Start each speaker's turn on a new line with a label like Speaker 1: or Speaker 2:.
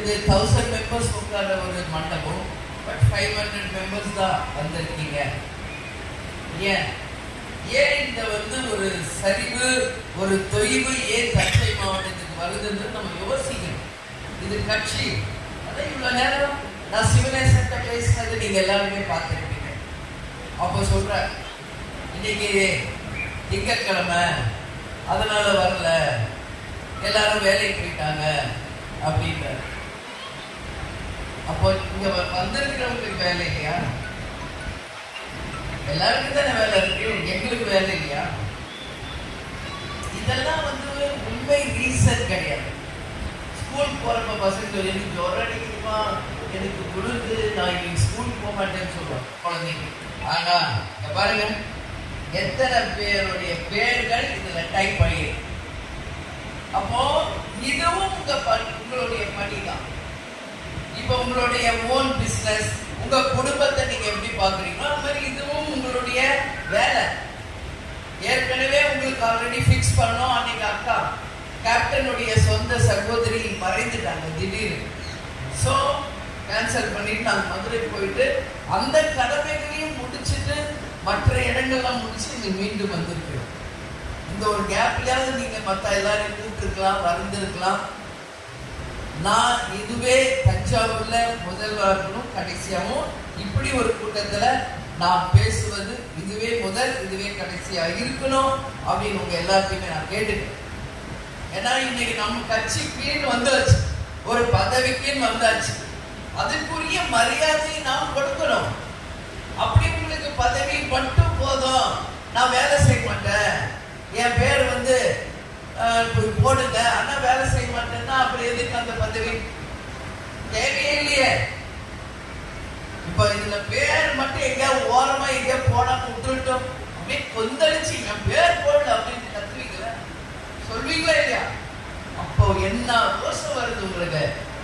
Speaker 1: இது thousand members உட்கார ஒரு மண்டபம் பட் ஃபைவ் ஹண்ட்ரட் மெம்பர்ஸ் தான் வந்திருக்கீங்க. ஏன்? ஏன் இந்த வந்து ஒரு சரிவு ஒரு தொய்வு ஏன் தஞ்சை மாவட்டத்துக்கு வருதுன்னு நம்ம யோசிக்கணும். இது கட்சி. அதான் இவ்வளோ நேரம் நான் சிவனேசன்ட்ட பேசினது நீங்கள் எல்லாருமே பார்த்துருப்பீங்க. அப்போ சொல்கிற இன்னைக்கு திங்கட்கிழமை அதனால வரல. எல்லாரும் வேலைக்கு போயிட்டாங்க அப்படின்ற அப்போ இங்க வந்திருக்கிறவங்களுக்கு வேலை இல்லையா? எல்லாருக்கும் தானே வேலை இருக்கு? எங்களுக்கு வேலை இல்லையா? இதெல்லாம் வந்து உண்மை ரீசன் கிடையாது. ஸ்கூல் போறப்ப பசங்க சொல்லி, எனக்கு ஜுரம் அடிக்குமா எனக்கு குளிருது நான் இன்னைக்கு ஸ்கூல் போக மாட்டேன்னு சொல்லுவோம் குழந்தைங்க. ஆனா இங்க பாருங்க. எத்தனை பேருடைய பேர்கள் இதுல டைப் பண்ணி அப்போ இதுவும் உங்க உங்களுடைய பணி தான் இப்போ உங்களுடைய ஓன் பிஸ்னஸ் உங்க குடும்பத்தை நீங்க எப்படி பாக்குறீங்களோ அது மாதிரி இதுவும் உங்களுடைய வேலை. ஏற்கனவே உங்களுக்கு ஆல்ரெடி ஃபிக்ஸ் பண்ணோம் அன்னைக்கு அக்கா கேப்டனுடைய சொந்த சகோதரி மறைந்துட்டாங்க திடீர்னு. ஸோ கேன்சல் பண்ணிட்டு நாங்கள் மதுரைக்கு போயிட்டு அந்த கடமைகளையும் முடிச்சிட்டு மற்ற இடங்கள்லாம் முடிச்சு இங்கே மீண்டும் வந்திருக்கிறோம். இந்த ஒரு கேப்லையாவது நீங்கள் மற்ற எல்லாரையும் கூப்பிட்டுருக்கலாம் வந்திருக்கலாம். நான் இதுவே தஞ்சாவூர்ல முதல்வர்களும் கடைசியாவும் இப்படி ஒரு கூட்டத்துல நான் பேசுவது இதுவே முதல் இதுவே கடைசியா இருக்கணும் அப்படின்னு உங்க எல்லாத்தையுமே நான் கேட்டுக்கிறேன். ஏன்னா இன்னைக்கு நம்ம கட்சிக்குன்னு வந்தாச்சு. ஒரு பதவிக்குன்னு வந்தாச்சு. அதுக்குரிய மரியாதையை நாம் கொடுக்கணும் அப்படி உங்களுக்கு பதவி மட்டும் போதும். நான் வேலை செய்ய மாட்டேன். என் பேர் வந்து அஹ், இப்படி போடுங்க ஆனா வேலை செய்ய மாட்டேன்னா அப்புறம் எதுக்கு தேவையே இல்லையே இப்ப இதுல பேர் மட்டும் எங்கேயாவது ஓரமா எங்கேயாவது போடாம விட்டுட்டோம் அப்படியே கொந்தளிச்சு என் பேர் போடல அப்படின்னு கத்துவீங்களா? சொல்வீங்களா இல்லையா? அப்போ என்ன ரோஷம் வருது உங்களுக்கு?